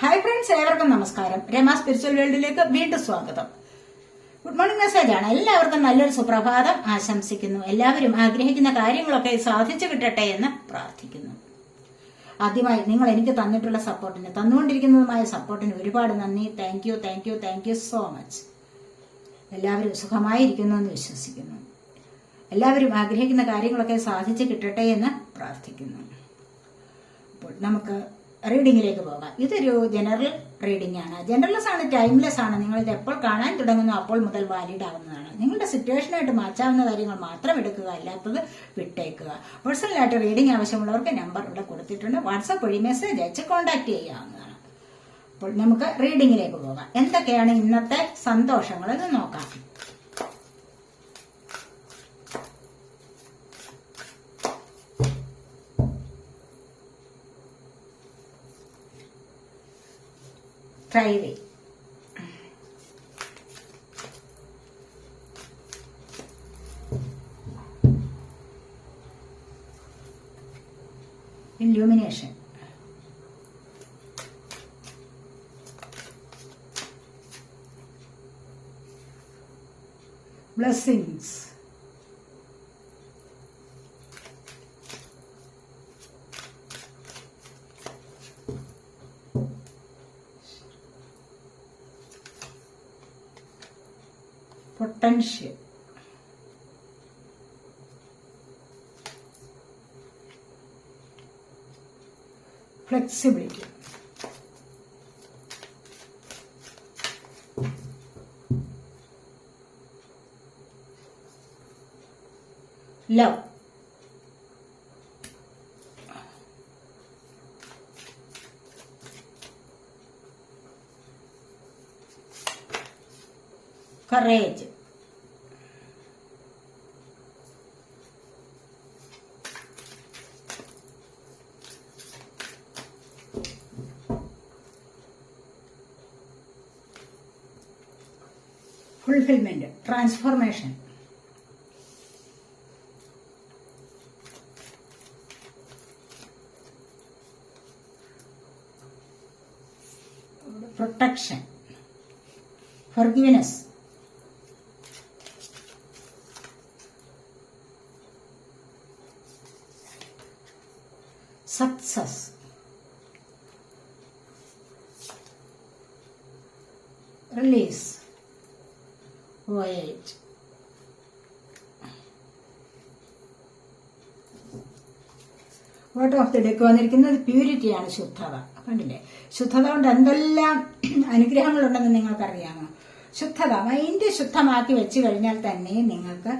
Hi friends ഏവർക്കും നമസ്കാരം. Rama spiritual വേൾഡിലേക്ക് വീണ്ടും സ്വാഗതം. ഗുഡ് മോർണിംഗ് മെസ്സേജ് ആണ്. എല്ലാവർക്കും നല്ലൊരു സുപ്രഭാതം ആശംസിക്കുന്നു. എല്ലാവരും ആഗ്രഹിക്കുന്ന കാര്യങ്ങളൊക്കെ സാധിച്ചു കിട്ടട്ടെ എന്ന് പ്രാർത്ഥിക്കുന്നു. ആദ്യമായി നിങ്ങൾ എനിക്ക് തന്നിട്ടുള്ള സപ്പോർട്ടിന് തന്നുകൊണ്ടിരിക്കുന്നതുമായ സപ്പോർട്ടിന് ഒരുപാട് നന്ദി. Thank you thank you thank you so much എല്ലാവരും സുഖമായിരിക്കുന്നു എന്ന് വിശ്വസിക്കുന്നു. എല്ലാവരും ആഗ്രഹിക്കുന്ന കാര്യങ്ങളൊക്കെ സാധിച്ചു കിട്ടട്ടെ എന്ന് പ്രാർത്ഥിക്കുന്നു. അപ്പോൾ നമുക്ക് റീഡിങ്ങിലേക്ക് പോകാം. ഇതൊരു ജനറൽ റീഡിംഗ് ആണ്. ജനറൽസ് ആണ് ടൈംലെസ് ആണ്. നിങ്ങൾ ഇത് എപ്പോൾ കാണാൻ തുടങ്ങുന്നു അപ്പോൾ മുതൽ വാലിഡ് ആവുന്നതാണ്. നിങ്ങളുടെ സിറ്റുവേഷനായിട്ട് മാറ്റാവുന്ന കാര്യങ്ങൾ മാത്രം എടുക്കുക അല്ലാത്തത് വിട്ടേക്കുക. പേഴ്സണലായിട്ട് റീഡിംഗ് ആവശ്യമുള്ളവർക്ക് നമ്പർ ഇവിടെ കൊടുത്തിട്ടുണ്ട്. വാട്സപ്പ് വഴി മെസ്സേജ് അയച്ച് കോൺടാക്ട് ചെയ്യാവുന്നതാണ് അപ്പോൾ നമുക്ക് റീഡിങ്ങിലേക്ക് പോകാം. എന്തൊക്കെയാണ് ഇന്നത്തെ സന്തോഷങ്ങൾ എന്ന് നോക്കാം. ട്രൈവേ illumination blessings potential flexibility love courage fulfilment transformation protection forgiveness success release voyage what of the deck വന്നിരിക്കുന്നത് പ്യൂരിറ്റിയാണ് ശുദ്ധത. കണ്ടില്ലേ? ശുദ്ധത കൊണ്ട് എന്തെല്ലാം അനുഗ്രഹങ്ങളുണ്ടെന്ന് നിങ്ങൾക്കറിയാമോ? ശുദ്ധത മൈൻഡ് ശുദ്ധമാക്കി വെച്ച് കഴിഞ്ഞാൽ തന്നെ നിങ്ങൾക്ക്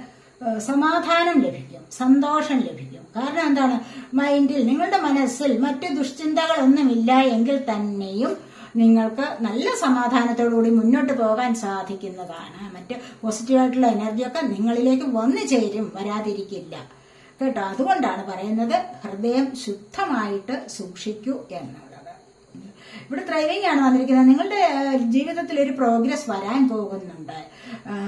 സമാധാനം ലഭിക്കും സന്തോഷം ലഭിക്കും. കാരണം എന്താണ്? മൈൻഡിൽ നിങ്ങളുടെ മനസ്സിൽ മറ്റു ദുഷ്ചിന്തകളൊന്നുമില്ല എങ്കിൽ തന്നെയും നിങ്ങൾക്ക് നല്ല സമാധാനത്തോടുകൂടി മുന്നോട്ട് പോകാൻ സാധിക്കുന്നതാണ്. മറ്റ് പോസിറ്റീവായിട്ടുള്ള എനർജിയൊക്കെ നിങ്ങളിലേക്ക് വന്നു ചേരും വരാതിരിക്കില്ല. കേട്ടോ? അതുകൊണ്ടാണ് പറയുന്നത് ഹൃദയം ശുദ്ധമായിട്ട് സൂക്ഷിക്കൂ എന്നുള്ളത്. ഇവിടെ ഡ്രൈവിംഗ് ആണ് വന്നിരിക്കുന്നത്. നിങ്ങളുടെ ജീവിതത്തിൽ ഒരു പ്രോഗ്രസ് വരാൻ പോകുന്നുണ്ട്.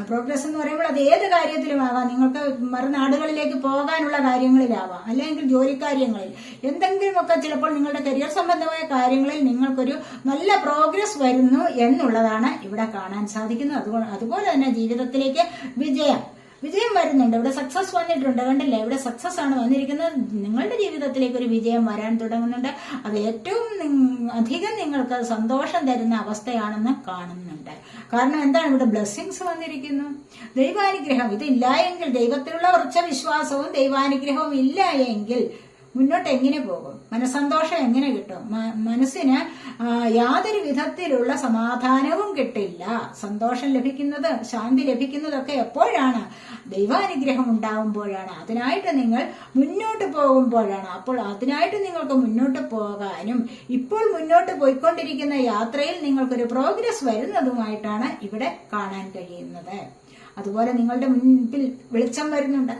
പ്രോഗ്രസ് എന്ന് പറയുമ്പോൾ അത് ഏത് കാര്യത്തിലുമാകാം നിങ്ങൾക്ക് മറുനാടുകളിലേക്ക് പോകാനുള്ള കാര്യങ്ങളിലാവാം. അല്ലെങ്കിൽ ജോലിക്കാര്യങ്ങളിൽ. എന്തെങ്കിലുമൊക്കെ ചിലപ്പോൾ നിങ്ങളുടെ കരിയർ സംബന്ധമായ കാര്യങ്ങളിൽ നിങ്ങൾക്കൊരു നല്ല പ്രോഗ്രസ് വരുന്നു എന്നുള്ളതാണ് ഇവിടെ കാണാൻ സാധിക്കുന്നത്. അതുപോലെ തന്നെ ജീവിതത്തിലേക്ക് വിജയം. വിജയം വരുന്നുണ്ട്. ഇവിടെ സക്സസ് വന്നിട്ടുണ്ട്. കണ്ടില്ലേ? ഇവിടെ സക്സസ് ആണ് വന്നിരിക്കുന്നത്. നിങ്ങളുടെ ജീവിതത്തിലേക്ക് ഒരു വിജയം വരാൻ തുടങ്ങുന്നുണ്ട്. അത് ഏറ്റവും അധികം നിങ്ങൾക്ക് സന്തോഷം തരുന്ന അവസ്ഥയാണെന്ന് കാണുന്നുണ്ട്. കാരണം എന്താണ്? ഇവിടെ ബ്ലെസ്സിങ്സ് വന്നിരിക്കുന്നു. ദൈവാനുഗ്രഹം. ഇതില്ല എങ്കിൽ ദൈവത്തിലുള്ള ഉറച്ച വിശ്വാസവും ദൈവാനുഗ്രഹവും ഇല്ല എങ്കിൽ മുന്നോട്ട് എങ്ങനെ പോകും? മനസന്തോഷം എങ്ങനെ കിട്ടും? മനസ്സിന് യാതൊരു വിധത്തിലുള്ള സമാധാനവും കിട്ടില്ല. സന്തോഷം ലഭിക്കുന്നത് ശാന്തി ലഭിക്കുന്നതൊക്കെ എപ്പോഴാണ്? ദൈവാനുഗ്രഹം ഉണ്ടാവുമ്പോഴാണ്. അതിനായിട്ട് നിങ്ങൾ മുന്നോട്ട് പോകുമ്പോഴാണ്. അപ്പോൾ അതിനായിട്ട് നിങ്ങൾക്ക് മുന്നോട്ട് പോകാനും ഇപ്പോൾ മുന്നോട്ട് പോയിക്കൊണ്ടിരിക്കുന്ന യാത്രയിൽ നിങ്ങൾക്കൊരു പ്രോഗ്രസ് വരുന്നതുമായിട്ടാണ് ഇവിടെ കാണാൻ കഴിയുന്നത്. അതുപോലെ നിങ്ങളുടെ മുൻപിൽ വെളിച്ചം വരുന്നുണ്ട്.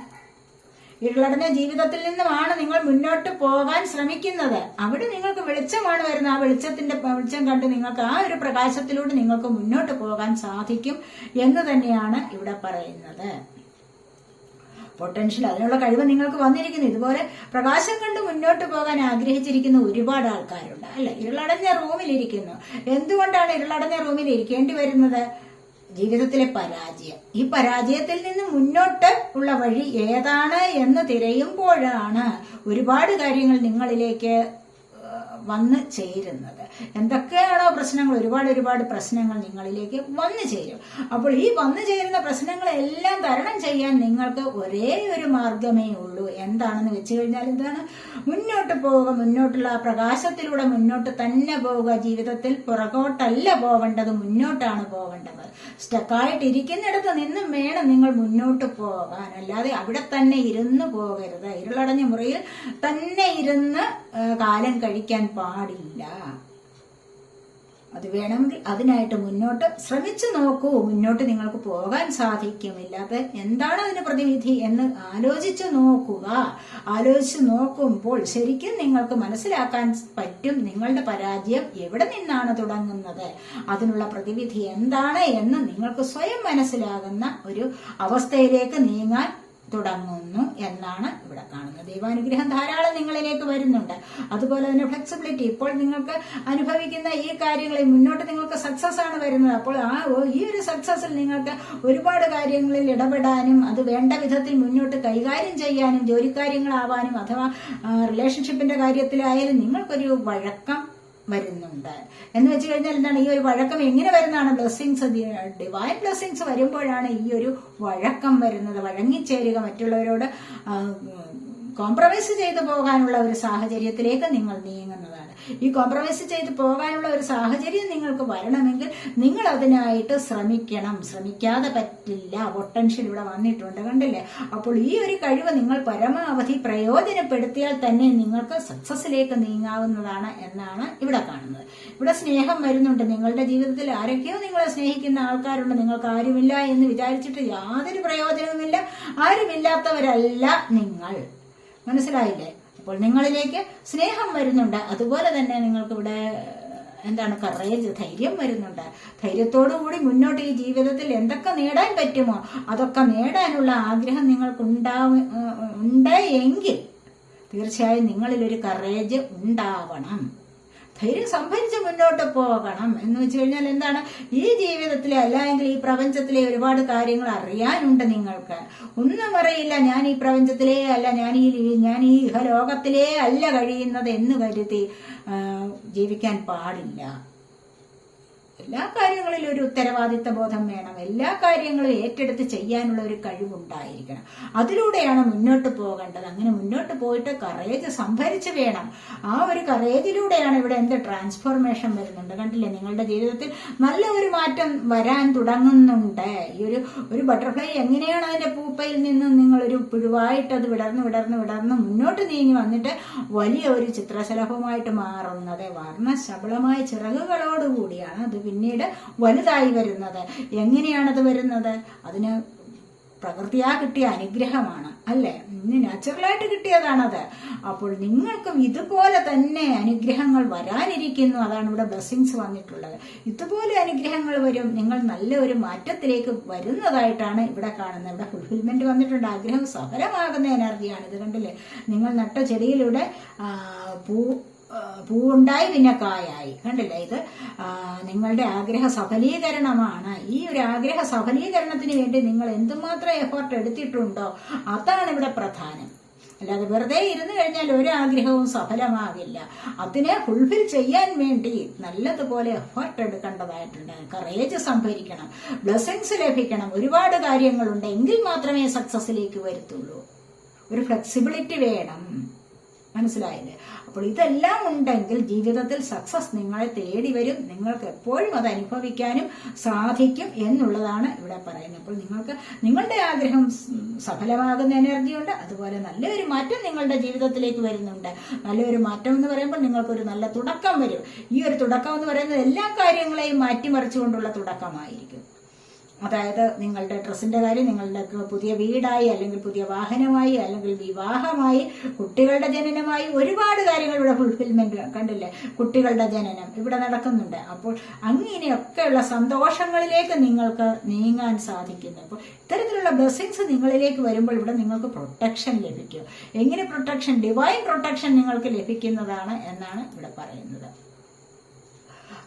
ഇരുളടഞ്ഞ ജീവിതത്തിൽ നിന്നുമാണ് നിങ്ങൾ മുന്നോട്ട് പോകാൻ ശ്രമിക്കുന്നത്. അവിടെ നിങ്ങൾക്ക് വെളിച്ചമാണ് വരുന്നത്. ആ വെളിച്ചത്തിന്റെ വെളിച്ചം കണ്ട് നിങ്ങൾക്ക് ആ ഒരു പ്രകാശത്തിലൂടെ നിങ്ങൾക്ക് മുന്നോട്ട് പോകാൻ സാധിക്കും എന്ന് തന്നെയാണ് ഇവിടെ പറയുന്നത്. പൊട്ടൻഷ്യൽ അതിനുള്ള കഴിവ് നിങ്ങൾക്ക് വന്നിരിക്കുന്നു. ഇതുപോലെ പ്രകാശം കണ്ട് മുന്നോട്ട് പോകാൻ ആഗ്രഹിച്ചിരിക്കുന്ന ഒരുപാട് ആൾക്കാരുണ്ട്. അല്ലെ? ഇരുളടഞ്ഞ റൂമിലിരിക്കുന്നു എന്തുകൊണ്ടാണ് ഇരുളടഞ്ഞ റൂമിൽ ഇരിക്കേണ്ടി വരുന്നത്? ജീവിതത്തിലെ പരാജയം. ഈ പരാജയത്തിൽ നിന്ന് മുന്നോട്ട് ഉള്ള വഴി ഏതാണ് എന്ന് തിരയുമ്പോഴാണ് ഒരുപാട് കാര്യങ്ങൾ നിങ്ങളിലേക്ക് വന്ന് ചേരുന്നത്. എന്തൊക്കെയാണോ പ്രശ്നങ്ങൾ? ഒരുപാട് ഒരുപാട് പ്രശ്നങ്ങൾ നിങ്ങളിലേക്ക് വന്നു ചേരും. അപ്പോൾ ഈ വന്നു ചേരുന്ന പ്രശ്നങ്ങളെല്ലാം തരണം ചെയ്യാൻ നിങ്ങൾക്ക് ഒരേ ഒരു മാർഗമേ ഉള്ളൂ. എന്താണെന്ന് വെച്ച് കഴിഞ്ഞാൽ എന്താണ്? മുന്നോട്ട് പോവുക മുന്നോട്ടുള്ള പ്രകാശത്തിലൂടെ മുന്നോട്ട് തന്നെ പോവുക. ജീവിതത്തിൽ പുറകോട്ടല്ല പോവേണ്ടത് മുന്നോട്ടാണ് പോവേണ്ടത്. സ്റ്റക്കായിട്ട് ഇരിക്കുന്നിടത്ത് നിന്നും വേണം നിങ്ങൾ മുന്നോട്ട് പോകാൻ. അല്ലാതെ അവിടെ തന്നെ ഇരുന്ന് പോകരുത്. ഇരുളടഞ്ഞ മുറിയിൽ തന്നെ ഇരുന്ന് കാലം കഴിക്കാൻ പാടില്ല. അത് വേണമെങ്കിൽ അതിനായിട്ട് മുന്നോട്ട് ശ്രമിച്ചു നോക്കൂ. മുന്നോട്ട് നിങ്ങൾക്ക് പോകാൻ സാധിക്കും ഇല്ലാതെ എന്താണ് അതിന് പ്രതിവിധി എന്ന് ആലോചിച്ചു നോക്കുക. ആലോചിച്ച് നോക്കുമ്പോൾ ശരിക്കും നിങ്ങൾക്ക് മനസ്സിലാക്കാൻ പറ്റും നിങ്ങളുടെ പരാജയം എവിടെ നിന്നാണ് തുടങ്ങുന്നത്. അതിനുള്ള പ്രതിവിധി എന്താണ് എന്ന് നിങ്ങൾക്ക് സ്വയം മനസ്സിലാകുന്ന ഒരു അവസ്ഥയിലേക്ക് നീങ്ങാൻ തുടങ്ങുന്നു എന്നാണ് ഇവിടെ കാണുന്നത്. ദൈവാനുഗ്രഹം ധാരാളം നിങ്ങളിലേക്ക് വരുന്നുണ്ട്. അതുപോലെ തന്നെ ഫ്ലെക്സിബിലിറ്റി ഇപ്പോൾ നിങ്ങൾക്ക് അനുഭവിക്കുന്ന ഈ കാര്യങ്ങളിൽ മുന്നോട്ട് നിങ്ങൾക്ക് സക്സസ് ആണ് വരുന്നത്. അപ്പോൾ ആ ഈ ഒരു സക്സസിൽ നിങ്ങൾക്ക് ഒരുപാട് കാര്യങ്ങളിൽ ഇടപെടാനും അത് വേണ്ട വിധത്തിൽ മുന്നോട്ട് കൈകാര്യം ചെയ്യാനും ജോലിക്കാര്യങ്ങളാവാനും അഥവാ റിലേഷൻഷിപ്പിന്റെ കാര്യത്തിലായാലും നിങ്ങൾക്കൊരു വഴക്കം വരുന്നുണ്ട് എന്ന് വെച്ച് കഴിഞ്ഞാൽ എന്താണ് ഈ ഒരു വഴക്കം എങ്ങനെ വരുന്നതാണ്? ബ്ലെസ്സിങ്സ് ഡിവൈൻ ബ്ലെസ്സിങ്സ് വരുമ്പോഴാണ് ഈ ഒരു വഴക്കം വരുന്നത്. വഴങ്ങിച്ചേരുക. മറ്റുള്ളവരോട് കോംപ്രമൈസ് ചെയ്തു പോകാനുള്ള ഒരു സാഹചര്യത്തിലേക്ക് നിങ്ങൾ നീങ്ങുന്നതാണ്. ഈ കോംപ്രമൈസ് ചെയ്ത് പോകാനുള്ള ഒരു സാഹചര്യം നിങ്ങൾക്ക് വരണമെങ്കിൽ നിങ്ങൾ അതിനായിട്ട് ശ്രമിക്കണം. ശ്രമിക്കാതെ പറ്റില്ല. പൊട്ടൻഷ്യൽ ഇവിടെ വന്നിട്ടുണ്ട് കണ്ടില്ലേ? അപ്പോൾ ഈ ഒരു കഴിവ് നിങ്ങൾ പരമാവധി പ്രയോജനപ്പെടുത്തിയാൽ തന്നെ നിങ്ങൾക്ക് സക്സസിലേക്ക് നീങ്ങാവുന്നതാണ് എന്നാണ് ഇവിടെ കാണുന്നത്. ഇവിടെ സ്നേഹം വരുന്നുണ്ട്. നിങ്ങളുടെ ജീവിതത്തിൽ ആരൊക്കെയോ നിങ്ങളെ സ്നേഹിക്കുന്ന ആൾക്കാരുണ്ട്. നിങ്ങൾക്ക് ആരുമില്ല എന്ന് വിചാരിച്ചിട്ട് യാതൊരു പ്രയോജനവുമില്ല. ആരുമില്ലാത്തവരല്ല നിങ്ങൾ. മനസ്സിലായില്ലേ? അപ്പോൾ നിങ്ങളിലേക്ക് സ്നേഹം വരുന്നുണ്ട്. അതുപോലെ തന്നെ നിങ്ങൾക്ക് ഇവിടെ എന്താണ് കറേജ് ധൈര്യം വരുന്നുണ്ട്. ധൈര്യത്തോടു കൂടി മുന്നോട്ട് ഈ ജീവിതത്തിൽ എന്തൊക്കെ നേടാൻ പറ്റുമോ അതൊക്കെ നേടാനുള്ള ആഗ്രഹം നിങ്ങൾക്ക് ഉണ്ടാവും ഉണ്ട് എങ്കിൽ തീർച്ചയായും നിങ്ങളിലൊരു കറേജ് ഉണ്ടാവണം. ധൈര്യം സംഭരിച്ച് മുന്നോട്ട് പോകണം എന്ന് വെച്ച് കഴിഞ്ഞാൽ എന്താണ്? ഈ ജീവിതത്തിലെ അല്ലെങ്കിൽ ഈ പ്രപഞ്ചത്തിലെ ഒരുപാട് കാര്യങ്ങൾ അറിയാനുണ്ട് നിങ്ങൾക്ക്. ഒന്നും അറിയില്ല ഞാൻ ഈ പ്രപഞ്ചത്തിലേ അല്ല ഞാൻ ഈ ഞാൻ ഈ ലോകത്തിലേ അല്ല കഴിയുന്നത് എന്ന് കരുതി ജീവിക്കാൻ പാടില്ല. എല്ലാ കാര്യങ്ങളിലും ഒരു ഉത്തരവാദിത്ത ബോധം വേണം. എല്ലാ കാര്യങ്ങളും ഏറ്റെടുത്ത് ചെയ്യാനുള്ള ഒരു കഴിവുണ്ടായിരിക്കണം. അതിലൂടെയാണ് മുന്നോട്ട് പോകേണ്ടത്. അങ്ങനെ മുന്നോട്ട് പോയിട്ട് കറേജ് സംഭരിച്ച് വേണം. ആ ഒരു കറേജിലൂടെയാണ് ഇവിടെ എന്ത് ട്രാൻസ്ഫോർമേഷൻ വരുന്നുണ്ട്. കണ്ടില്ലേ? നിങ്ങളുടെ ജീവിതത്തിൽ നല്ല ഒരു മാറ്റം വരാൻ തുടങ്ങുന്നുണ്ട്. ഈ ഒരു ഒരു ബട്ടർഫ്ലൈ എങ്ങനെയാണ് അതിന്റെ പൂപ്പയിൽ നിന്നും നിങ്ങളൊരു പുഴുവായിട്ട് അത് വിടർന്ന് വിടർന്ന് വിടർന്ന് മുന്നോട്ട് നീങ്ങി വന്നിട്ട് വലിയ ഒരു ചിത്രശലഭമായിട്ട് മാറുന്നത്. വർണശബളമായ ചിറകുകളോടുകൂടിയാണ് അത് പിന്നീട് വലുതായി വരുന്നത്. എങ്ങനെയാണത് വരുന്നത്? അതിന് പ്രകൃതിയാ കിട്ടിയ അനുഗ്രഹമാണ് അല്ലേ? നാച്ചുറലായിട്ട് കിട്ടിയതാണത്. അപ്പോൾ നിങ്ങൾക്കും ഇതുപോലെ തന്നെ അനുഗ്രഹങ്ങൾ വരാനിരിക്കുന്നു. അതാണ് ഇവിടെ ബ്ലെസ്സിങ്സ് വന്നിട്ടുള്ളത്. ഇതുപോലെ അനുഗ്രഹങ്ങൾ വരും. നിങ്ങൾ നല്ല ഒരു മാറ്റത്തിലേക്ക് വരുന്നതായിട്ടാണ് ഇവിടെ കാണുന്നത്. ഇവിടെ ഫുൾഫിൽമെന്റ് വന്നിട്ടുണ്ട്. ആഗ്രഹം സഫലമാകുന്ന എനർജിയാണ് ഇത് കണ്ടില്ലേ? നിങ്ങൾ നട്ട ചെടിയിലൂടെ പൂ പൂവുണ്ടായി പിന്നെ കായായി. കണ്ടില്ല ഇത്? നിങ്ങളുടെ ആഗ്രഹ സഫലീകരണമാണ്. ഈ ഒരു ആഗ്രഹ സഫലീകരണത്തിന് വേണ്ടി നിങ്ങൾ എന്തുമാത്രം എഫേർട്ട് എടുത്തിട്ടുണ്ടോ അതാണ് ഇവിടെ പ്രധാനം. അല്ലാതെ വെറുതെ ഇരുന്ന് കഴിഞ്ഞാൽ ഒരു ആഗ്രഹവും സഫലമാകില്ല അതിനെ ഫുൾഫിൽ ചെയ്യാൻ വേണ്ടി നല്ലതുപോലെ എഫേർട്ട് എടുക്കേണ്ടതായിട്ടുണ്ട്. കറേജ് സംഭരിക്കണം. ബ്ലെസ്സിങ്സ് ലഭിക്കണം. ഒരുപാട് കാര്യങ്ങളുണ്ട്. എങ്കിൽ മാത്രമേ സക്സസിലേക്ക് വരുത്തുള്ളൂ. ഒരു ഫ്ലെക്സിബിലിറ്റി വേണം. മനസ്സിലായില്ലേ? അപ്പോൾ ഇതെല്ലാം ഉണ്ടെങ്കിൽ ജീവിതത്തിൽ സക്സസ് നിങ്ങളെ തേടി വരും. നിങ്ങൾക്ക് എപ്പോഴും അത് അനുഭവിക്കാനും സാധിക്കും എന്നുള്ളതാണ് ഇവിടെ പറയുന്നത്. അപ്പോൾ നിങ്ങൾക്ക് നിങ്ങളുടെ ആഗ്രഹം സഫലമാകുന്ന എനർജി ഉണ്ട്. അതുപോലെ നല്ലൊരു മാറ്റം നിങ്ങളുടെ ജീവിതത്തിലേക്ക് വരുന്നുണ്ട്. നല്ലൊരു മാറ്റം എന്ന് പറയുമ്പോൾ നിങ്ങൾക്കൊരു നല്ല തുടക്കം വരും. ഈ ഒരു തുടക്കം എന്ന് പറയുന്നത് എല്ലാ കാര്യങ്ങളെയും മാറ്റിമറിച്ചുകൊണ്ടുള്ള തുടക്കമായിരിക്കും. അതായത് നിങ്ങളുടെ ഡ്രസ്സിന്റെ കാര്യം നിങ്ങളുടെ പുതിയ വീടായി അല്ലെങ്കിൽ പുതിയ വാഹനമായി അല്ലെങ്കിൽ വിവാഹമായി കുട്ടികളുടെ ജനനമായി ഒരുപാട് കാര്യങ്ങൾ ഇവിടെ ഫുൾഫിൽമെന്റ് കണ്ടില്ലേ? കുട്ടികളുടെ ജനനം ഇവിടെ നടക്കുന്നുണ്ട്. അപ്പോൾ അങ്ങനെയൊക്കെയുള്ള സന്തോഷങ്ങളിലേക്ക് നിങ്ങൾക്ക് നീങ്ങാൻ സാധിക്കുന്നു. അപ്പോൾ ഇത്തരത്തിലുള്ള ബ്ലെസ്സിങ്സ് നിങ്ങളിലേക്ക് വരുമ്പോൾ ഇവിടെ നിങ്ങൾക്ക് പ്രൊട്ടക്ഷൻ ലഭിക്കും. എങ്ങനെ പ്രൊട്ടക്ഷൻ ഡിവൈൻ പ്രൊട്ടക്ഷൻ നിങ്ങൾക്ക് ലഭിക്കുന്നതാണ് എന്നാണ് ഇവിടെ പറയുന്നത്.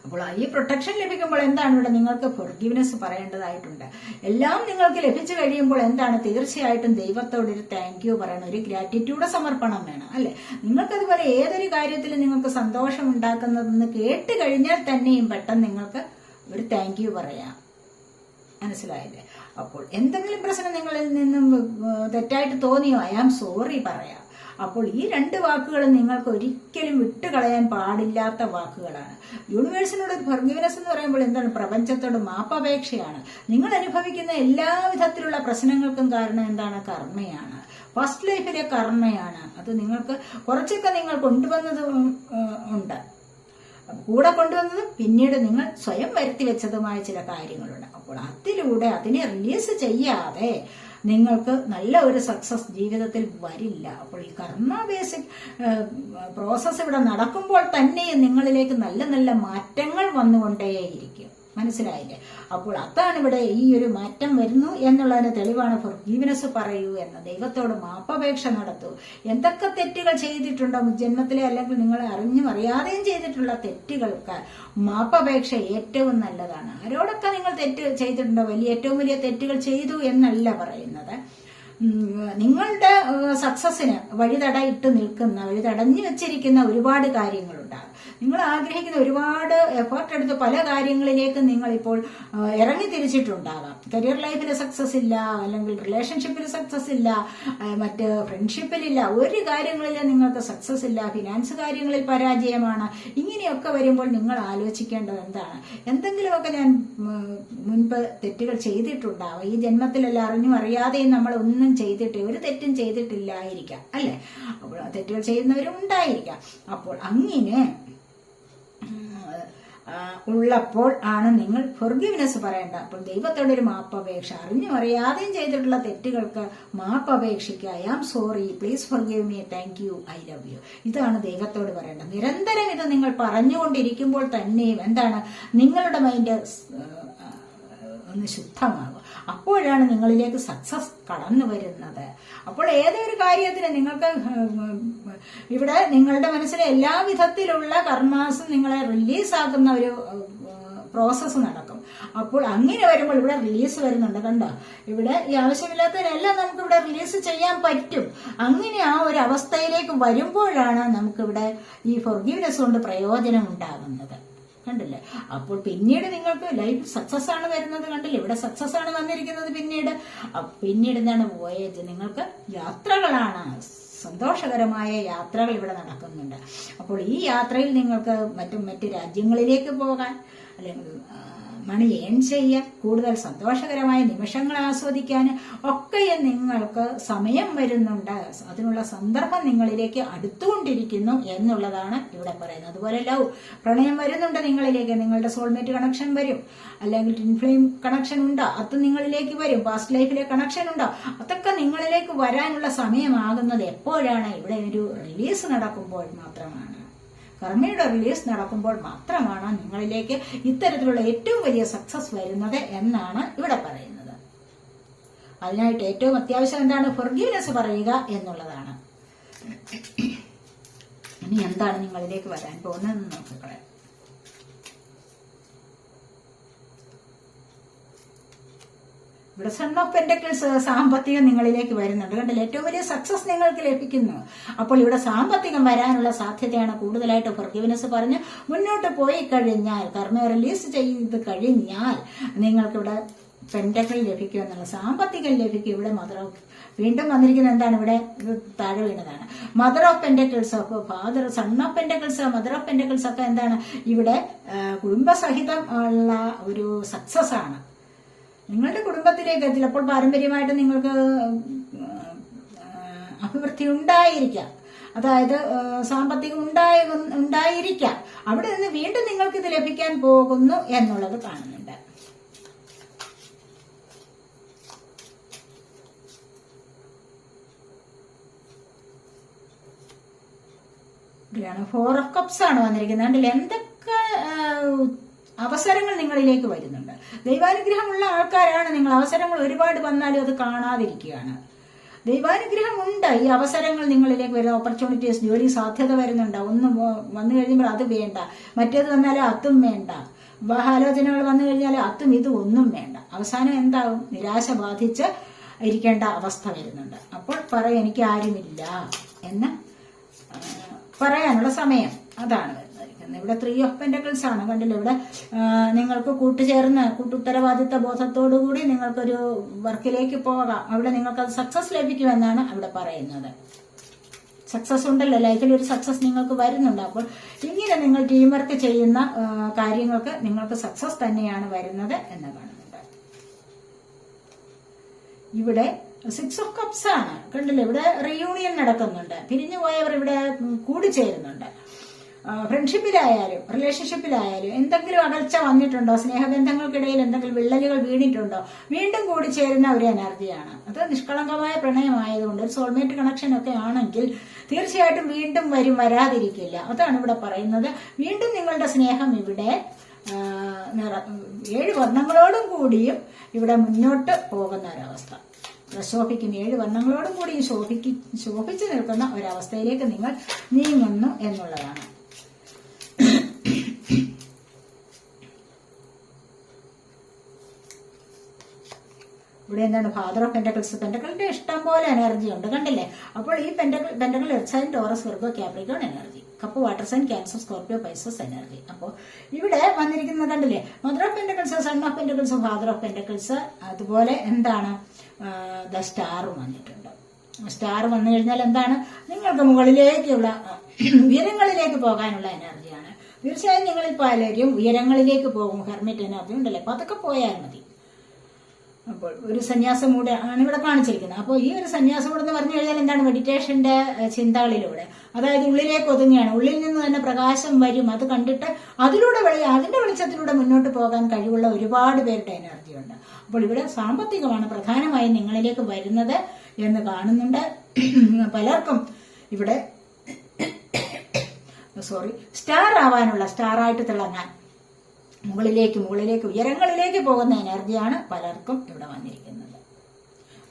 അപ്പോൾ ഈ പ്രൊട്ടക്ഷൻ ലഭിക്കുമ്പോൾ എന്താണ് ഇവിടെ നിങ്ങൾക്ക് ഫൊർഗീവ്നെസ് പറയേണ്ടതായിട്ടുണ്ട്? എല്ലാം നിങ്ങൾക്ക് ലഭിച്ചു കഴിയുമ്പോൾ എന്താണ്? തീർച്ചയായിട്ടും ദൈവത്തോട് ഒരു താങ്ക് യു പറയണം ഒരു ഗ്രാറ്റിറ്റ്യൂഡ് സമർപ്പണം വേണം അല്ലെ? നിങ്ങൾക്കതുപോലെ ഏതൊരു കാര്യത്തിൽ നിങ്ങൾക്ക് സന്തോഷം ഉണ്ടാക്കുന്നതെന്ന് കേട്ട് കഴിഞ്ഞാൽ തന്നെയും പെട്ടെന്ന് നിങ്ങൾക്ക് ഒരു താങ്ക് യു പറയാം. മനസ്സിലായില്ലേ? അപ്പോൾ എന്തെങ്കിലും പ്രശ്നം നിങ്ങളിൽ നിന്നും തെറ്റായിട്ട് തോന്നിയോ? ഐ ആം സോറി പറയാം. അപ്പോൾ ഈ രണ്ട് വാക്കുകൾ നിങ്ങൾക്ക് ഒരിക്കലും വിട്ടുകളയാൻ പാടില്ലാത്ത വാക്കുകളാണ്. യൂണിവേഴ്സിനോട് ഒരു ഫർഗീവനസ് എന്ന് പറയുമ്പോൾ എന്താണ്? പ്രപഞ്ചത്തോട് മാപ്പപേക്ഷയാണ്. നിങ്ങൾ അനുഭവിക്കുന്ന എല്ലാവിധത്തിലുള്ള പ്രശ്നങ്ങൾക്കും കാരണം എന്താണ്? കർമ്മയാണ്. ഫസ്റ്റ് ലൈഫിലെ കർമ്മയാണ്. അത് നിങ്ങൾക്ക് കുറച്ചൊക്കെ നിങ്ങൾ കൊണ്ടുവന്നത് ഉണ്ട്. കൂടെ കൊണ്ടുവന്നതും പിന്നീട് നിങ്ങൾ സ്വയം വരുത്തി വെച്ചതുമായ ചില കാര്യങ്ങളുണ്ട്. അപ്പോൾ അതിലൂടെ അതിനെ റിലീസ് ചെയ്യാതെ നിങ്ങൾക്ക് നല്ല ഒരു സക്സസ് ജീവിതത്തിൽ വരില്ല. അപ്പോൾ ഈ കർമ്മ ബേസിക് പ്രോസസ്സ് ഇവിടെ നടക്കുമ്പോൾ തന്നെ നിങ്ങളിലേക്ക് നല്ല നല്ല മാറ്റങ്ങൾ വന്നുകൊണ്ടേയിരിക്കും. മനസ്സിലായില്ലേ? അപ്പോൾ അതാണ് ഇവിടെ ഈ ഒരു മാറ്റം വരുന്നു എന്നുള്ളതിന് തെളിവാണ് ഫൊർഗീവ്നെസ് പറയൂ എന്ന്. ദൈവത്തോട് മാപ്പപേക്ഷ നടത്തൂ. എന്തൊക്കെ തെറ്റുകൾ ചെയ്തിട്ടുണ്ടോ? ജന്മത്തിലെ അല്ലെങ്കിൽ നിങ്ങൾ അറിഞ്ഞും അറിയാതെയും ചെയ്തിട്ടുള്ള തെറ്റുകൾക്ക് മാപ്പപേക്ഷ ഏറ്റവും നല്ലതാണ്. ആരോടൊക്കെ നിങ്ങൾ തെറ്റ് ചെയ്തിട്ടുണ്ടോ? വലിയ ഏറ്റവും വലിയ തെറ്റുകൾ ചെയ്തു എന്നല്ല പറയുന്നത്. നിങ്ങളുടെ സക്സസിന് വഴിതടയിട്ട് നിൽക്കുന്ന വഴിതടഞ്ഞു വെച്ചിരിക്കുന്ന ഒരുപാട് കാര്യങ്ങളുണ്ടാകും. നിങ്ങൾ ആഗ്രഹിക്കുന്ന ഒരുപാട് എഫേർട്ട് എടുത്ത് പല കാര്യങ്ങളിലേക്ക് നിങ്ങൾ ഇപ്പോൾ ഇറങ്ങി തിരിച്ചിട്ടുണ്ടാകാം. കരിയർ ലൈഫിൽ സക്സസ് ഇല്ല അല്ലെങ്കിൽ റിലേഷൻഷിപ്പിൽ സക്സസ് ഇല്ല മറ്റ് ഫ്രണ്ട്ഷിപ്പിലില്ല ഒരു കാര്യങ്ങളിലും നിങ്ങൾക്ക് സക്സസ് ഇല്ല ഫിനാൻസ് കാര്യങ്ങളിൽ പരാജയമാണ്. ഇങ്ങനെയൊക്കെ വരുമ്പോൾ നിങ്ങൾ ആലോചിക്കേണ്ടത് എന്താണ്? എന്തെങ്കിലുമൊക്കെ ഞാൻ മുൻപ് തെറ്റുകൾ ചെയ്തിട്ടുണ്ടാവാം. ഈ ജന്മത്തിലല്ല അറിഞ്ഞും അറിയാതെയും നമ്മൾ ഒന്നും ചെയ്തിട്ട് ഒരു തെറ്റും ചെയ്തിട്ടില്ലായിരിക്കാം അല്ലേ? അപ്പോൾ തെറ്റുകൾ ചെയ്യുന്നവരും ഉണ്ടായിരിക്കാം അപ്പോൾ അങ്ങനെ ഉള്ളപ്പോൾ ആണ് നിങ്ങൾ ഫൊർഗിവ്നെസ് പറയേണ്ട. അപ്പോൾ ദൈവത്തോടെ ഒരു മാപ്പപേക്ഷ. അറിഞ്ഞും അറിയാതെയും ചെയ്തിട്ടുള്ള തെറ്റുകൾക്ക് മാപ്പപേക്ഷിക്കുക I am sorry please forgive me thank you I love you ഇതാണ് ദൈവത്തോട് പറയേണ്ടത് നിരന്തരം ഇത് നിങ്ങൾ പറഞ്ഞുകൊണ്ടിരിക്കുമ്പോൾ തന്നെയും എന്താണ്? നിങ്ങളുടെ മൈൻഡ് ഒന്ന് ശുദ്ധമാകും അപ്പോഴാണ് നിങ്ങളിലേക്ക് സക്സസ് കടന്നു വരുന്നത് അപ്പോൾ ഏതൊരു കാര്യത്തിന് നിങ്ങൾക്ക് ഇവിടെ നിങ്ങളുടെ മനസ്സിലെ എല്ലാ വിധത്തിലുള്ള കർമാസും നിങ്ങളെ റിലീസാക്കുന്ന ഒരു പ്രോസസ്സ് നടക്കും. അപ്പോൾ അങ്ങനെ വരുമ്പോൾ ഇവിടെ റിലീസ് വരുന്നുണ്ട് കണ്ടോ? ഇവിടെ ഈ ആവശ്യമില്ലാത്തതിനെല്ലാം നമുക്ക് ഇവിടെ റിലീസ് ചെയ്യാൻ പറ്റും. അങ്ങനെ ആ ഒരു അവസ്ഥയിലേക്ക് വരുമ്പോഴാണ് നമുക്കിവിടെ ഈ ഫൊർഗീവ്നെസ് കൊണ്ട് പ്രയോജനം ഉണ്ടാകുന്നത്. കണ്ടില്ലേ? അപ്പോൾ പിന്നീട് നിങ്ങൾക്ക് ലൈഫ് സക്സസ് ആണ് വരുന്നത് കണ്ടില്ലേ? ഇവിടെ സക്സസ് ആണ് വന്നിരിക്കുന്നത് പിന്നീട്. പിന്നീട് എന്താണ് വോയേജ് നിങ്ങൾക്ക് യാത്രകളാണ് സന്തോഷകരമായ യാത്രകൾ ഇവിടെ നടക്കുന്നുണ്ട്. അപ്പോൾ ഈ യാത്രയിൽ നിങ്ങൾക്ക് മറ്റു മറ്റ് രാജ്യങ്ങളിലേക്ക് പോകാൻ അല്ലെങ്കിൽ മണി ഏൺ ചെയ്യാൻ കൂടുതൽ സന്തോഷകരമായ നിമിഷങ്ങൾ ആസ്വദിക്കാൻ ഒക്കെ നിങ്ങൾക്ക് സമയം വരുന്നുണ്ട്. അതിനുള്ള സന്ദർഭം നിങ്ങളിലേക്ക് അടുത്തുകൊണ്ടിരിക്കുന്നു എന്നുള്ളതാണ് ഇവിടെ പറയുന്നത്. അതുപോലെ ലവ് പ്രണയം വരുന്നുണ്ട് നിങ്ങളിലേക്ക്. നിങ്ങളുടെ സോൾമേറ്റ് കണക്ഷൻ വരും. അല്ലെങ്കിൽ ട്വിൻഫ്ലെയിം കണക്ഷൻ ഉണ്ടോ അത് നിങ്ങളിലേക്ക് വരും. പാസ്റ്റ് ലൈഫിലെ കണക്ഷൻ ഉണ്ടോ. അതൊക്കെ നിങ്ങളിലേക്ക് വരാനുള്ള സമയമാകുന്നത് എപ്പോഴാണ്? ഇവിടെ ഒരു റിലീസ് നടക്കുമ്പോൾ മാത്രമാണ്. കർമ്മയുടെ റിലീസ് നടക്കുമ്പോൾ മാത്രമാണ് നിങ്ങളിലേക്ക് ഇത്തരത്തിലുള്ള ഏറ്റവും വലിയ സക്സസ് വരുന്നത് എന്നാണ് ഇവിടെ പറയുന്നത്. അതിനായിട്ട് ഏറ്റവും അത്യാവശ്യം എന്താണ്? ഫൊർഗീവ്നെസ് പറയുക എന്നുള്ളതാണ്. ഇനി എന്താണ് നിങ്ങളിലേക്ക് വരാൻ പോകുന്നതെന്ന് നോക്കിക്കളെ ഇവിടെ സൺ ഓഫ് പെൻഡക്കിൾസ് സാമ്പത്തികം നിങ്ങളിലേക്ക് വരുന്നുണ്ട്. കണ്ടില്ല? ഏറ്റവും വലിയ സക്സസ് നിങ്ങൾക്ക് ലഭിക്കുന്നു. അപ്പോൾ ഇവിടെ സാമ്പത്തികം വരാനുള്ള സാധ്യതയാണ് കൂടുതലായിട്ട് ഫർഗീവനസ് പറഞ്ഞ് മുന്നോട്ട് പോയി കഴിഞ്ഞാൽ കർമ്മ റിലീസ് ചെയ്ത് കഴിഞ്ഞാൽ നിങ്ങൾക്കിവിടെ പെൻഡക്കൾ ലഭിക്കും എന്നുള്ള സാമ്പത്തികം ലഭിക്കും. ഇവിടെ മദർ ഓഫ് വീണ്ടും വന്നിരിക്കുന്നത് എന്താണ്? ഇവിടെ താഴെ വീണതാണ്. Mother of pentacles of father son of pentacles mother of pentacles ഒക്കെ എന്താണ്? ഇവിടെ കുടുംബസഹിതം ഉള്ള ഒരു സക്സസ് ആണ്. നിങ്ങളുടെ കുടുംബത്തിലേക്ക് ചിലപ്പോൾ പാരമ്പര്യമായിട്ട് നിങ്ങൾക്ക് അഭിവൃദ്ധി ഉണ്ടായിരിക്കാം. അതായത് സാമ്പത്തികം ഉണ്ടായി ഉണ്ടായിരിക്കാം. അവിടെ നിന്ന് വീണ്ടും നിങ്ങൾക്ക് ഇത് ലഭിക്കാൻ പോകുന്നു എന്നുള്ളത് കാണുന്നുണ്ട്. ഫോർ ഓഫ് കപ്സ് ആണ് വന്നിരിക്കുന്നത്. എന്തൊക്കെ അവസരങ്ങൾ നിങ്ങളിലേക്ക് വരുന്നുണ്ട്. ദൈവാനുഗ്രഹമുള്ള ആൾക്കാരാണ് നിങ്ങൾ. അവസരങ്ങൾ ഒരുപാട് വന്നാലും അത് കാണാതിരിക്കുകയാണ്. ദൈവാനുഗ്രഹം ഉണ്ട് ഈ അവസരങ്ങൾ നിങ്ങളിലേക്ക് വരുന്ന ഓപ്പർച്യൂണിറ്റീസ് ജോലി സാധ്യത വരുന്നുണ്ട്. ഒന്ന് വന്നു കഴിയുമ്പോൾ അത് വേണ്ട. മറ്റേത് വന്നാൽ അതും വേണ്ട. വിവാഹാലോചനകൾ വന്നു കഴിഞ്ഞാൽ അതും ഇതും ഒന്നും വേണ്ട. അവസാനം എന്താവും? നിരാശ ബാധിച്ച് ഇരിക്കേണ്ട അവസ്ഥ വരുന്നുണ്ട്. അപ്പോൾ പറയും എനിക്ക് ആരുമില്ല എന്ന് പറയാനുള്ള സമയം അതാണ് വരുന്നത് ഇവിടെ ത്രീ ഓഫ് പെന്റക്കിൾസ് ആണ്. കണ്ടില്ല? ഇവിടെ നിങ്ങൾക്ക് കൂട്ടുചേർന്ന് കൂട്ടുത്തരവാദിത്ത ബോധത്തോടുകൂടി നിങ്ങൾക്കൊരു വർക്കിലേക്ക് പോകാം. അവിടെ നിങ്ങൾക്ക് അത് സക്സസ് ലഭിക്കുമെന്നാണ് അവിടെ പറയുന്നത്. സക്സസ് ഉണ്ടല്ലോ. ലൈഫിൽ ഒരു സക്സസ് നിങ്ങൾക്ക് വരുന്നുണ്ട്. അപ്പോൾ ഇങ്ങനെ നിങ്ങൾ ടീം വർക്ക് ചെയ്യുന്ന കാര്യങ്ങൾക്ക് നിങ്ങൾക്ക് സക്സസ് തന്നെയാണ് വരുന്നത് എന്ന് കാണുന്നുണ്ട്. ഇവിടെ സിക്സ് ഓഫ് കപ്സ് ആണ്. കണ്ടില്ലേ? ഇവിടെ റിയൂണിയൻ നടക്കുന്നുണ്ട്. പിരിഞ്ഞു പോയവർ ഇവിടെ കൂടിച്ചേരുന്നുണ്ട്. ഫ്രണ്ട്ഷിപ്പിലായാലും റിലേഷൻഷിപ്പിലായാലും എന്തെങ്കിലും അകൽച്ച വന്നിട്ടുണ്ടോ? സ്നേഹബന്ധങ്ങൾക്കിടയിൽ എന്തെങ്കിലും വിള്ളലുകൾ വീണിട്ടുണ്ടോ? വീണ്ടും കൂടി ചേരുന്ന ഒരു എനർജിയാണ്. അത് നിഷ്കളങ്കമായ പ്രണയമായതുകൊണ്ട് ഒരു സോൾമേറ്റ് കണക്ഷൻ ഒക്കെ ആണെങ്കിൽ തീർച്ചയായിട്ടും വീണ്ടും വരും വരാതിരിക്കില്ല. അതാണ് ഇവിടെ പറയുന്നത്. വീണ്ടും നിങ്ങളുടെ സ്നേഹം ഇവിടെ ഏഴ് വർണങ്ങളോടും കൂടിയും ഇവിടെ മുന്നോട്ട് പോകുന്ന ഒരവസ്ഥ. പ്രശോഭിക്കുന്ന ഏഴ് വർണങ്ങളോടും കൂടി ശോഭിക്ക് ശോഭിച്ചു നിൽക്കുന്ന ഒരവസ്ഥയിലേക്ക് നിങ്ങൾ നീങ്ങുന്നു എന്നുള്ളതാണ്. ഇവിടെ എന്താണ്? ഫാദർ ഓഫ് പെന്റക്കിൾസ് പെന്റക്കിളിന്റെ ഇഷ്ടം പോലെ എനർജി ഉണ്ട്. കണ്ടില്ലേ? അപ്പോൾ ഈ pentacle pentacle earth sign Taurus Virgo Capricorn energy cup water sign Cancer Scorpio Pisces energy അപ്പോൾ ഇവിടെ വന്നിരിക്കുന്നത് കണ്ടില്ലേ? Mother of pentacles son of pentacles father of pentacles അതുപോലെ എന്താണ്? ദ സ്റ്റാർ വന്നിട്ടുണ്ട്. സ്റ്റാർ വന്നു കഴിഞ്ഞാൽ എന്താണ്? നിങ്ങൾക്ക് മുകളിലേക്കുള്ള ഉയരങ്ങളിലേക്ക് പോകാനുള്ള എനർജിയാണ് തീർച്ചയായും നിങ്ങളിൽ പലരും ഉയരങ്ങളിലേക്ക് പോകും. ഹെർമിറ്റ് എനർജി ഉണ്ടല്ലേ? അപ്പൊ അതൊക്കെ പോയാൽ മതി. അപ്പോൾ ഒരു സന്യാസം കൂടെ ആണ് ഇവിടെ കാണിച്ചിരിക്കുന്നത്. അപ്പോൾ ഈ ഒരു സന്യാസം കൂടെ എന്ന് പറഞ്ഞു കഴിഞ്ഞാൽ എന്താണ്? മെഡിറ്റേഷന്റെ ചിന്തകളിലൂടെ അതായത് ഉള്ളിലേക്ക് ഒതുങ്ങിയാണ് ഉള്ളിൽ നിന്ന് തന്നെ പ്രകാശം വരും. അത് കണ്ടിട്ട് അതിലൂടെ വെളി അതിന്റെ വെളിച്ചത്തിലൂടെ മുന്നോട്ട് പോകാൻ കഴിവുള്ള ഒരുപാട് പേരുടെ എനർജി ഉണ്ട്. അപ്പോൾ ഇവിടെ സാമ്പത്തികമാണ് പ്രധാനമായും നിങ്ങളിലേക്ക് വരുന്നത് എന്ന് കാണുന്നുണ്ട്. പലർക്കും ഇവിടെ സോറി സ്റ്റാർ ആവാനുള്ള സ്റ്റാർ ആയിട്ട് തിളങ്ങാൻ മുകളിലേക്ക് മുകളിലേക്ക് ഉയരങ്ങളിലേക്ക് പോകുന്ന എനർജിയാണ് പലർക്കും ഇവിടെ വന്നിരിക്കുന്നത്.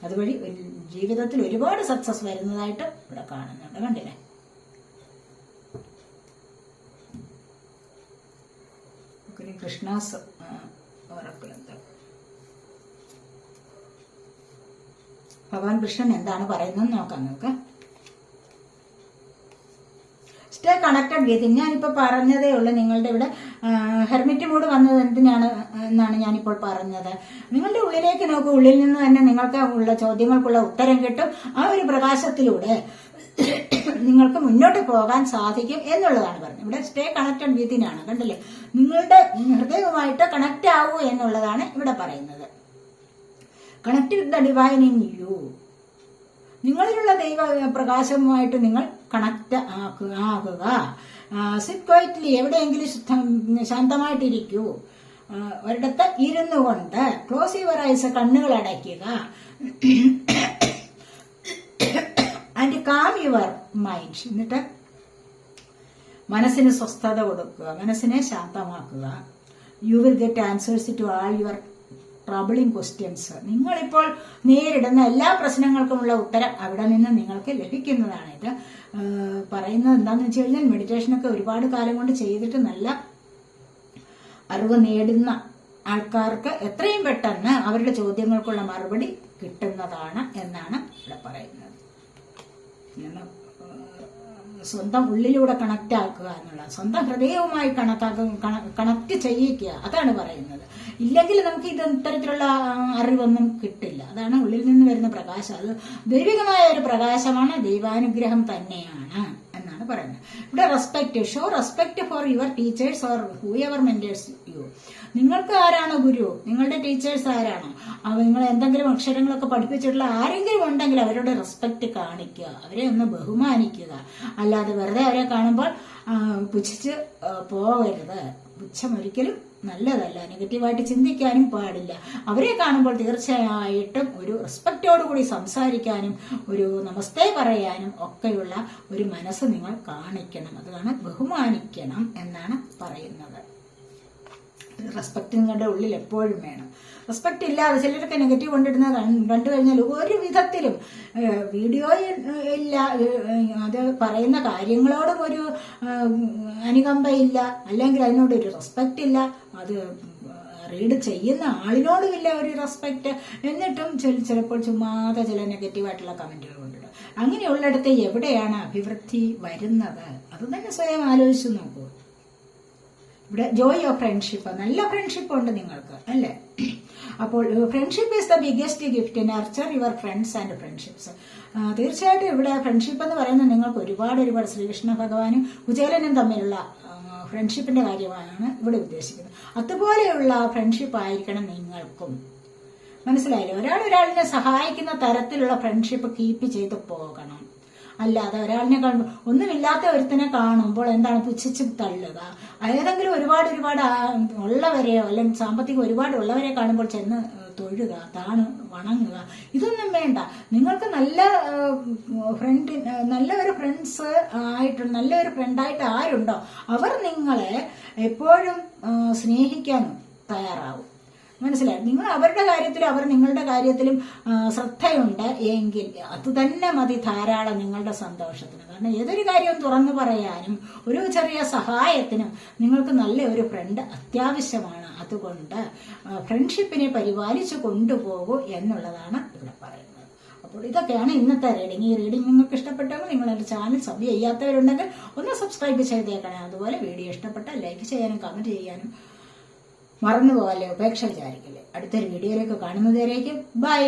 അതുവഴി ഒരു ജീവിതത്തിൽ ഒരുപാട് സക്സസ് വരുന്നതായിട്ട് ഇവിടെ കാണുന്നുണ്ട് കണ്ടില്ലേ? കൃഷ്ണാസ് ഉറപ്പിലെന്താ ഭഗവാൻ കൃഷ്ണൻ എന്താണ് പറയുന്നത് നോക്കാം നമുക്ക്. സ്റ്റേ കണക്റ്റഡ് വിത്ത് ഞാനിപ്പോൾ പറഞ്ഞതേ ഉള്ളൂ നിങ്ങളുടെ ഇവിടെ ഹെർമിറ്റ് മൂഡ് വന്നത് എന്തിനാണ് എന്നാണ് ഞാനിപ്പോൾ പറഞ്ഞത്. നിങ്ങളുടെ ഉള്ളിലേക്ക് നോക്കൂ. ഉള്ളിൽ നിന്ന് തന്നെ നിങ്ങൾക്ക് ഉള്ള ചോദ്യങ്ങൾക്കുള്ള ഉത്തരം കിട്ടും. ആ ഒരു പ്രകാശത്തിലൂടെ നിങ്ങൾക്ക് മുന്നോട്ട് പോകാൻ സാധിക്കും എന്നുള്ളതാണ് പറഞ്ഞത്. ഇവിടെ സ്റ്റേ കണക്റ്റഡ് വിത്തിനാണ് കണ്ടില്ലേ? നിങ്ങളുടെ ഹൃദയവുമായിട്ട് കണക്റ്റ് ആവൂ എന്നുള്ളതാണ് ഇവിടെ പറയുന്നത്. Connect with the divine in you നിങ്ങളിലുള്ള ദൈവ പ്രകാശവുമായിട്ട് നിങ്ങൾ കണക്റ്റ് ആക്കുക ആകുക. സിറ്റ് ക്വയറ്റ്ലി എവിടെയെങ്കിലും ശാന്തമായിട്ടിരിക്കൂ. ഒരിടത്ത് ഇരുന്നു കൊണ്ട് ക്ലോസ് യുവർ ഐസ് കണ്ണുകൾ അടയ്ക്കുക. ആൻഡ് കാം യുവർ മൈൻഡ് എന്നിട്ട് മനസ്സിന് സ്വസ്ഥത കൊടുക്കുക. മനസ്സിനെ ശാന്തമാക്കുക. You will get answers to all your troubling questions നിങ്ങളിപ്പോൾ നേരിടുന്ന എല്ലാ പ്രശ്നങ്ങൾക്കുമുള്ള ഉത്തരം അവിടെ നിന്ന് നിങ്ങൾക്ക് ലഭിക്കുന്നതാണ്. ഇത് പറയുന്നത് എന്താണെന്ന് വെച്ച് കഴിഞ്ഞാൽ മെഡിറ്റേഷനൊക്കെ ഒരുപാട് കാലം കൊണ്ട് ചെയ്തിട്ട് നല്ല അറിവ് നേടുന്ന ആൾക്കാർക്ക് എത്രയും പെട്ടെന്ന് അവരുടെ ചോദ്യങ്ങൾക്കുള്ള മറുപടി കിട്ടുന്നതാണ് എന്നാണ് ഇവിടെ പറയുന്നത്. സ്വന്തം ഉള്ളിലൂടെ കണക്റ്റ് ആക്കുക എന്നുള്ള സ്വന്തം ഹൃദയവുമായി കണക്കാക്കും കണക്ട് ചെയ്യിക്കുക അതാണ് പറയുന്നത്. ഇല്ലെങ്കിൽ നമുക്ക് ഇത് ഇത്തരത്തിലുള്ള അറിവൊന്നും കിട്ടില്ല. അതാണ് ഉള്ളിൽ നിന്ന് വരുന്ന പ്രകാശം. അത് ദൈവികമായ ഒരു പ്രകാശമാണ് ദൈവാനുഗ്രഹം തന്നെയാണ് എന്നാണ് പറയുന്നത്. ഇവിടെ respect show respect for your teachers or whoever mentors you നിങ്ങൾക്ക് ആരാണോ ഗുരു? നിങ്ങളുടെ ടീച്ചേഴ്സ് ആരാണോ? അവ നിങ്ങൾ എന്തെങ്കിലും അക്ഷരങ്ങളൊക്കെ പഠിപ്പിച്ചിട്ടുള്ള ആരെങ്കിലും ഉണ്ടെങ്കിൽ അവരോട് റെസ്പെക്ട് കാണിക്കുക. അവരെ ഒന്ന് ബഹുമാനിക്കുക. അല്ലാതെ വെറുതെ അവരെ കാണുമ്പോൾ പുച്ഛിച്ച് പോകരുത്. പുച്ഛം ഒരിക്കലും നല്ലതല്ല. നെഗറ്റീവായിട്ട് ചിന്തിക്കാനും പാടില്ല. അവരെ കാണുമ്പോൾ തീർച്ചയായിട്ടും ഒരു റെസ്പെക്റ്റോടുകൂടി സംസാരിക്കാനും ഒരു നമസ്തേ പറയാനും ഒക്കെയുള്ള ഒരു മനസ്സ് നിങ്ങൾ കാണിക്കണം. അതാണ് ബഹുമാനിക്കണം എന്നാണ് പറയുന്നത്. റെസ്പെക്ട് നിങ്ങളുടെ ഉള്ളിൽ എപ്പോഴും വേണം. റെസ്പെക്ട് ഇല്ലാതെ ചിലരൊക്കെ നെഗറ്റീവ് കൊണ്ടിടുന്ന കണ്ടു കഴിഞ്ഞാൽ ഒരു വിധത്തിലും വീഡിയോ ഇല്ല അത് പറയുന്ന കാര്യങ്ങളോടും ഒരു അനുകമ്പ അനുകമ്പയില്ല അല്ലെങ്കിൽ അതിനോട് ഒരു റെസ്പെക്റ്റ് ഇല്ല. അത് റീഡ് ചെയ്യുന്ന ആളിനോടും ഇല്ല ഒരു റെസ്പെക്റ്റ് എന്നിട്ടും ചില- ചിലപ്പോൾ ചുമ്മാതെ ചില നെഗറ്റീവായിട്ടുള്ള കമന്റുകൾ കൊണ്ടിടും. അങ്ങനെയുള്ളിടത്ത് എവിടെയാണ് അഭിവൃദ്ധി വരുന്നത്? അത് തന്നെ സ്വയം ആലോചിച്ച് നോക്കൂ. ഇവിടെ ജോയ് ഓഫ് ഫ്രണ്ട്ഷിപ്പ് നല്ല ഫ്രണ്ട്ഷിപ്പ് ഉണ്ട് നിങ്ങൾക്ക് അല്ലേ? അപ്പോൾ friendship is the biggest gift nurture your friends and friendships തീർച്ചയായിട്ടും ഇവിടെ ഫ്രണ്ട്ഷിപ്പ് എന്ന് പറയുന്നത് നിങ്ങൾക്ക് ഒരുപാട് ഒരുപാട് ശ്രീകൃഷ്ണ ഭഗവാനും കുചേലനും തമ്മിലുള്ള ഫ്രണ്ട്ഷിപ്പിന്റെ കാര്യമാണ് ഇവിടെ ഉദ്ദേശിക്കുന്നത്. അതുപോലെയുള്ള ഫ്രണ്ട്ഷിപ്പ് ആയിരിക്കണം നിങ്ങൾക്കും. മനസ്സിലായില്ലേ? ഒരാൾ ഒരാളിനെ സഹായിക്കുന്ന തരത്തിലുള്ള ഫ്രണ്ട്ഷിപ്പ് കീപ്പ് ചെയ്ത് പോകണം. അല്ലാതെ ഒരാളിനെ കാണുമ്പോൾ ഒന്നുമില്ലാത്ത ഒരുത്തിനെ കാണുമ്പോൾ എന്താണ് പുച്ഛിച്ച് തള്ളുക? ഏതെങ്കിലും ഒരുപാട് ഒരുപാട് ഉള്ളവരെയോ അല്ലെങ്കിൽ സാമ്പത്തികം ഒരുപാട് ഉള്ളവരെ കാണുമ്പോൾ ചെന്ന് തൊഴുക താണ് വണങ്ങുക. ഇതൊന്നും വേണ്ട. നിങ്ങൾക്ക് നല്ല ഫ്രണ്ട് നല്ല ഒരു ഫ്രണ്ട്സ് ആയിട്ട് നല്ല ഒരു ഫ്രണ്ടായിട്ട് ആരുണ്ടോ? അവർ നിങ്ങളെ എപ്പോഴും സ്നേഹിക്കാനും തയ്യാറാവും. മനസ്സിലായി? നിങ്ങൾ അവരുടെ കാര്യത്തിലും അവർ നിങ്ങളുടെ കാര്യത്തിലും ശ്രദ്ധയുണ്ട് എങ്കിൽ അത് തന്നെ മതി ധാരാളം നിങ്ങളുടെ സന്തോഷത്തിന്. കാരണം ഏതൊരു കാര്യവും തുറന്നു പറയാനും ഒരു ചെറിയ സഹായത്തിനും നിങ്ങൾക്ക് നല്ല ഒരു ഫ്രണ്ട് അത്യാവശ്യമാണ്. അതുകൊണ്ട് ഫ്രണ്ട്ഷിപ്പിനെ പരിപാലിച്ചു കൊണ്ടുപോകൂ എന്നുള്ളതാണ് ഇവിടെ പറയുന്നത്. അപ്പോൾ ഇതൊക്കെയാണ് ഇന്നത്തെ റീഡിംഗ് ഈ റീഡിംഗ് നിങ്ങൾക്ക് ഇഷ്ടപ്പെട്ടെങ്കിൽ എന്റെ ചാനൽ സബ് ചെയ്യാത്തവരുണ്ടെങ്കിൽ ഒന്ന് സബ്സ്ക്രൈബ് ചെയ്തേക്കണേ. അതുപോലെ വീഡിയോ ഇഷ്ടപ്പെട്ടാൽ ലൈക്ക് ചെയ്യാനും കമന്റ് ചെയ്യാനും മറന്നു പോകാല്ലേ ഉപേക്ഷ വിചാരിക്കില്ലേ? അടുത്തൊരു വീഡിയോയിലേക്ക് കാണുന്നതുവരേക്കും ബൈ.